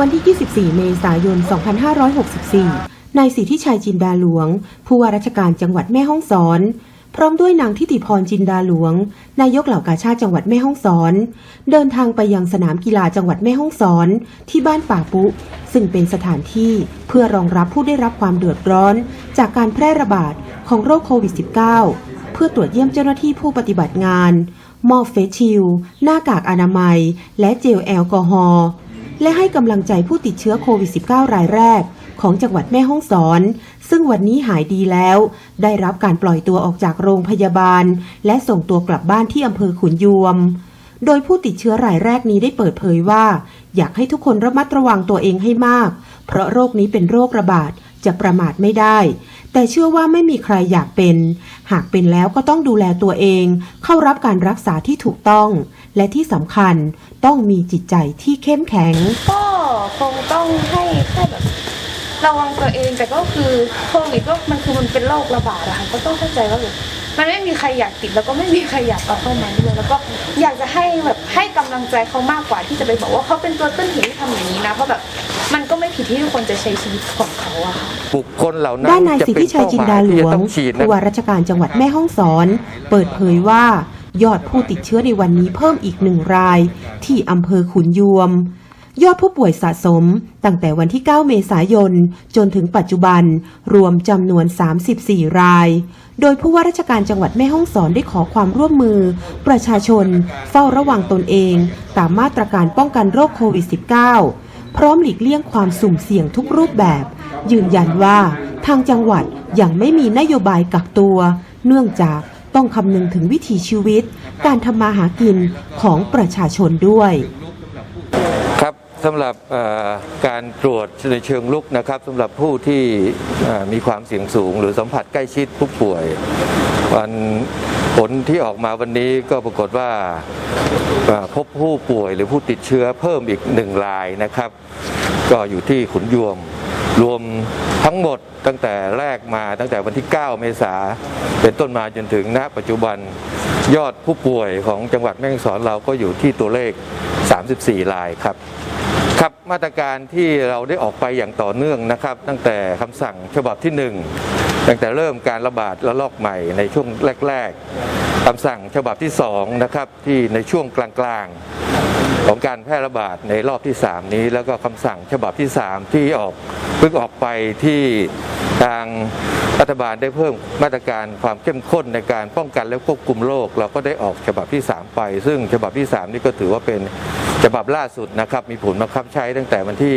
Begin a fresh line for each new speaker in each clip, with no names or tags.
วันที่ 24 เมษายน 2564 นายสิทธิชัยจินดาหลวง ผู้ว่าราชการจังหวัดแม่ฮ่องสอน พร้อมด้วยนางทิติพรจินดาหลวง นายกเหล่ากาชาติจังหวัดแม่ฮ่องสอน เดินทางไปยังสนามกีฬาจังหวัดแม่ฮ่องสอน ที่บ้านป่าปุ ซึ่งเป็นสถานที่เพื่อรองรับผู้ได้รับความเดือดร้อน จากการแพร่ระบาด ของโรคโควิด -19 เพื่อตรวจเยี่ยมเจ้าหน้าที่ผู้ปฏิบัติงาน มอบเฟสชิลหน้ากากอนามัย และเจลแอลกอฮอล์และให้กำลังใจผู้ติดเชื้อโควิด -19 รายแรก ของจังหวัดแม่ฮ่องสอน ซึ่งวันนี้หายดีแล้ว ได้รับการปล่อยตัวออกจากโรงพยาบาล และส่งตัวกลับบ้านที่อำเภอขุนยวม โดยผู้ติดเชื้อรายแรกนี้ได้เปิดเผยว่า อยากให้ทุกคนระมัดระวังตัวเองให้มาก เพราะโรคนี้เป็นโรคระบาดจะประมาทไม่ได้ แต่เชื่อว่าไม่มีใครอยากเป็น หากเป็นแล้วก็ต้องดูแลตัวเอง เข้ารับการรักษาที่ถูกต้อง และที่สำคัญต้องมีจิตใจที่เข้มแข็ง
ก็คงต้องให้แค่แบบระวังตัวเองแต่ก็คือโควิดก็มันคือมันเป็นโรคระบาดอะค่ะก็ต้องเข้าใจว่าแบบมันไม่มีใครอยากติดแล้วก็ไม่มีใครอยากเอาเข้ามาด้วยแล้วก็อยากจะให้แบบให้กำลังใจเขามากกว่าที่จะไปบอกว่าเขาเป็นตัวต้นเหตุที่ทำอย่างนี้นะเพราะแบบ มันก็ไม่ผิดที่ทุกคนจะใช้ชีวิตของเขาอะค่ะ
บุคคลเหล่านั้น
ด้านนาย
จะ
สิท
เป็
ธิ
น
ชัยจินดาหลวง
เป้หมยที่จะต้องฉีดนะ
ผู้ว่าราชการจังหวัดแม่ฮ่องสอน เปิดเผยว่ายอดผู้ติดเชื้อในวันนี้เพิ่มอีกหนึ่งราย ที่อำเภอขุนยวม ยอดผู้ป่วยสะสมตั้งแต่วันที่ 9 เมษายน จนถึงปัจจุบัน รวมจำนวน 34 ราย โดยผู้ว่าราชการจังหวัดแม่ฮ่องสอนได้ขอความร่วมมือ ประชาชน เฝ้าระวังตนเอง ตามมาตรการป้องกันโรคโควิด -19 พร้อมหลีกเลี่ยงความสุ่มเสี่ยงทุกรูปแบบ ยืนยันว่าทางจังหวัดยังไม่มีนโยบายกักตัว เนื่องจากต้องคำนึงถึงวิถีชีวิต การทำมาหากินของประชาชนด้วย
สำหรับการตรวจในเชิงลุกนะครับสำหรับผู้ที่มีความเสี่ยงสูง หรือสัมผัสใกล้ชิดผู้ป่วยวันผลที่ออกมาวันนี้ก็ปรากฏว่าพบผู้ป่วยหรือผู้ติดเชื้อเพิ่มอีกหนึ่งรายนะครับ ก็อยู่ที่ขุนยวม รวมทั้งหมดตั้งแต่แรกมาตั้งแต่วันที่ 9 เมษาเป็นต้นมาจนถึงณ ปัจจุบันยอดผู้ป่วยของจังหวัดแม่ฮ่องสอนเราก็อยู่ที่ตัวเลข 34 รายครับ ครับมาตรการที่เราได้ออกไปอย่างต่อเนื่องนะครับ ตั้งแต่คำสั่งฉบับที่ 1 ตั้งแต่เริ่มการระบาดระลอกใหม่ในช่วงแรก ๆคำสั่งฉบับที่2นะครับที่ในช่วงกลางๆ ของการแพร่ระบาดในรอบที่ 3 นี้ แล้วก็คำสั่งฉบับที่ 3 ที่ออกเพิ่งออกไปที่ทาง รัฐบาลได้เพิ่มมาตรการความเข้มข้นในการป้องกันและควบคุมโรคเราก็ได้ออกฉบับที่ 3 ไป ซึ่งฉบับที่ 3 นี่ก็ถือว่าเป็นฉบับล่าสุดนะครับ มีผลบังคับใช้ตั้งแต่วันที่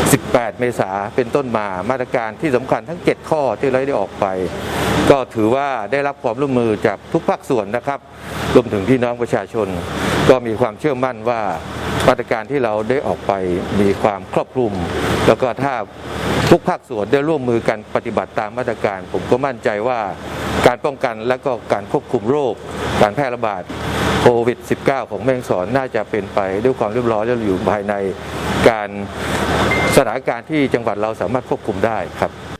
18 เมษาเป็นต้นมามาตรการที่สำคัญทั้ง 7 ข้อที่เราได้ออกไป ก็ถือว่าได้รับความร่วมมือจากทุกภาคส่วนนะครับรวมถึงพี่น้องประชาชน ก็มีความเชื่อมั่นว่ามาตรการที่เราได้ออกไปมีความครอบคลุม แล้วก็ถ้าทุกภาคส่วนได้ร่วมมือกันปฏิบัติตามมาตรการผมก็มั่นใจว่าการป้องกันและก็การควบคุมโรค การแพร่ระบาดโควิด -19 ของแม่งสอนน่าจะเป็นไปด้วยความเรียบร้อยและอยู่ภายในการสถานการณ์ที่จังหวัดเราสามารถควบคุมได้ครับ